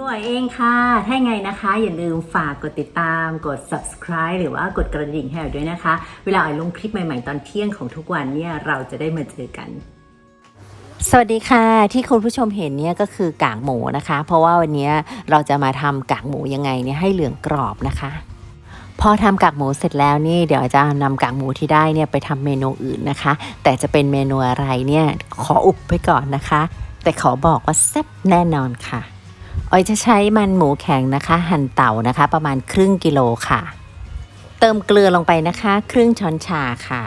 รวยเองค่ะ ถ้าไงนะคะ อย่าลืมฝากกดติดตาม กด subscribe หรือว่ากดกระดิ่งให้เราด้วยนะคะ เวลาออยลงคลิปใหม่ ๆ ตอนเที่ยงของทุกวันเนี่ยเราจะได้มาเจอกัน สวัสดีค่ะ ที่คุณผู้ชมเห็นเนี่ยก็คือกากหมูนะคะ เพราะว่าวันนี้เราจะมาทำกากหมูยังไงเนี่ยให้เหลืองกรอบนะคะพอทำกากหมูเสร็จแล้วนี่เดี๋ยวจะนำกากหมูที่ได้เนี่ยไปทำเมนูอื่นนะคะ แต่จะเป็นเมนูอะไรเนี่ยขออุบไปก่อนนะคะ แต่ขอบอกว่าแซ่บแน่นอนค่ะ ออยจะใช้มันหมูแข็งนะคะ หั่นเต่านะคะ ประมาณครึ่งกิโลค่ะ เติมเกลือลงไปนะคะ ครึ่งช้อนชาค่ะ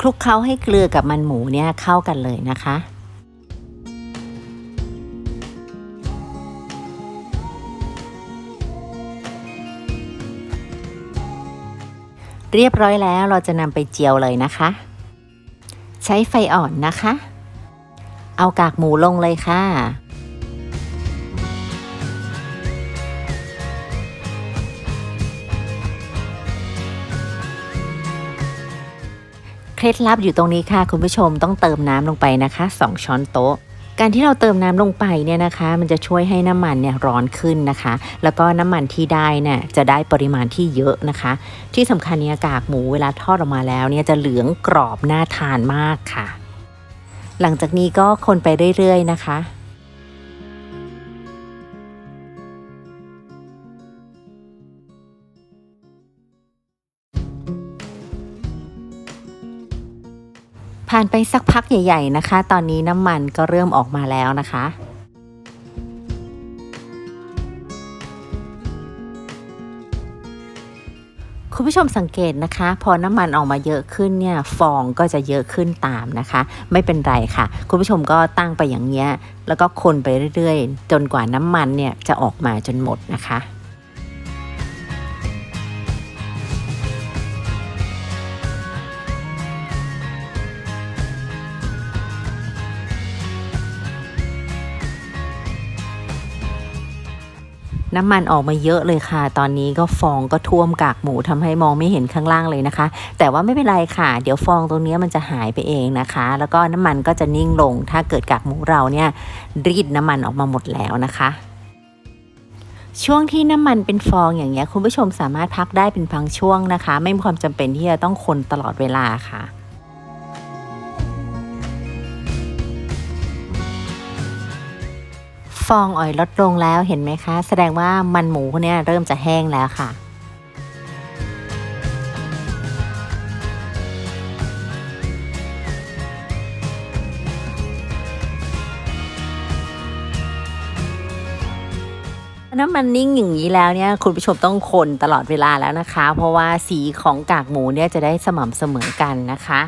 คลุกเคล้าให้เกลือกับมันหมูเนี่ยเข้ากันเลยนะคะเรียบร้อยแล้วเราจะนำไปเจียวเลยนะคะ ใช้ไฟอ่อนนะคะ เอากากหมูลงเลยค่ะ เคล็ดลับอยู่ตรงนี้ค่ะ คุณผู้ชมต้องเติมน้ำลงไปนะคะ 2 ช้อนโต๊ะ การที่เราเติมน้ำลงไปเนี่ยนะคะ มันจะช่วยให้น้ำมันเนี่ยร้อนขึ้นนะคะ แล้วก็น้ำมันที่ได้เนี่ยจะได้ปริมาณที่เยอะนะคะ ที่สำคัญเนี่ยกากหมูเวลาทอดออกมาแล้วเนี่ยจะเหลืองกรอบน่าทานมากค่ะ หลังจากนี้ก็คนไปเรื่อยๆนะคะ ผ่านไปสักพักใหญ่ ๆนะคะ ตอนนี้น้ำมันก็เริ่มออกมาแล้วนะคะคุณผู้ชมสังเกตนะคะ พอน้ำมันออกมาเยอะขึ้นเนี่ยฟองก็จะเยอะขึ้นตามนะคะ ไม่เป็นไรค่ะ คุณผู้ชมก็ตั้งไปอย่างเงี้ยแล้วก็คนไปเรื่อยๆ จนกว่าน้ำมันเนี่ยจะออกมาจนหมดนะคะ น้ำมันออกมาเยอะเลยค่ะ ตอนนี้ก็ฟองก็ท่วมกากหมูทำให้มองไม่เห็นข้างล่างเลยนะคะ แต่ว่าไม่เป็นไรค่ะ เดี๋ยวฟองตรงนี้มันจะหายไปเองนะคะ แล้วก็น้ำมันก็จะนิ่งลง ถ้าเกิดกากหมูเราเนี่ยรีดน้ำมันออกมาหมดแล้วนะคะช่วงที่น้ำมันเป็นฟองอย่างเงี้ยคุณผู้ชมสามารถพักได้เป็นบางช่วงนะคะ ไม่มีความจำเป็นที่จะต้องคนตลอดเวลาค่ะ ฟองอ่อยลดลงแล้วเห็นไหมคะ แสดงว่ามันหมูเนี่ยเริ่มจะแห้งแล้วค่ะน้ำมันนิ่งอย่างนี้แล้วเนี่ยคุณผู้ชมต้องคนตลอดเวลาแล้วนะคะ เพราะว่าสีของกากหมูเนี่ยจะได้สม่ำเสมอกันนะคะ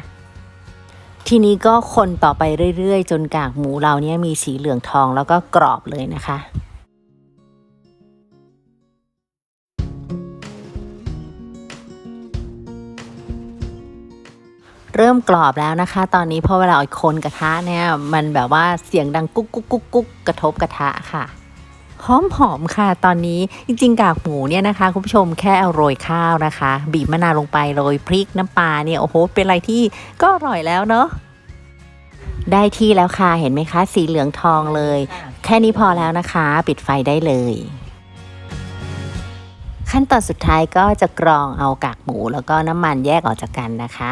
ทีนี้ก็คนต่อไปเรื่อยๆ จนกากหมูเราเนี่ยมีสีเหลืองทองแล้วก็กรอบเลยนะคะเริ่มกรอบแล้วนะคะ ตอนนี้พอเวลาเอาคนกระทะเนี่ย มันแบบว่าเสียงดังกุ๊กกุ๊กกุ๊กกุ๊กกระทบกระทะค่ะ หอมหอมๆค่ะตอนนี้จริงๆ กากหมูเนี่ยนะคะ คุณผู้ชมแค่เอาโรยข้าวนะคะ บีบมะนาวลงไปโรยพริกน้ำปลาเนี่ยโอ้โหเป็นอะไรที่ก็อร่อยแล้วเนาะได้ที่แล้วค่ะเห็นไหมคะ สีเหลืองทองเลย แค่นี้พอแล้วนะคะ ปิดไฟได้เลย ขั้นตอนสุดท้ายก็จะกรองเอากากหมูแล้วก็น้ำมันแยกออกจากกันนะคะ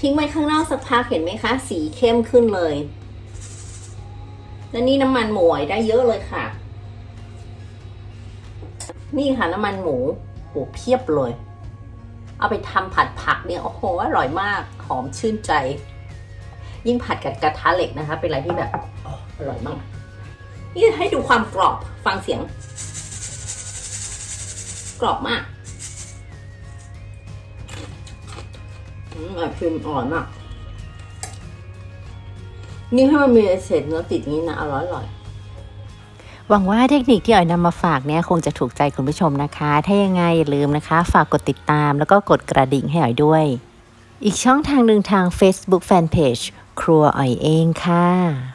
ทิ้งไว้ข้างนอกสักพักเห็นไหมคะ สีเข้มขึ้นเลย และนี่น้ำมันหมูได้เยอะเลยค่ะ นี่ค่ะน้ำมันหมูโหเพียบเลย เอาไปทำผัดผักเนี่ยโอ้โหอร่อยมาก หอมชื่นใจ ยิ่งผัดกับกระทะเหล็กนะคะ เป็นอะไรที่แบบออร่อยมาก นี่ให้ดูความกรอบฟังเสียง กรอบมากอืมแบบพิมอ่อนมาก นี่ให้มันมีเศษเนื้อติดงนี้นะอร่อยอร่อยหวังว่าเทคนิคที่อ๋อยนำมาฝากเนี่ยคงจะถูกใจคุณผู้ชมนะคะ ถ้ายังไงอย่าลืมนะคะ ฝากกดติดตามแล้วก็กดกระดิ่งให้อ๋อยด้วย อีกช่องทางหนึ่งทาง Facebook Fanpage ครัวอ๋อยเองค่ะ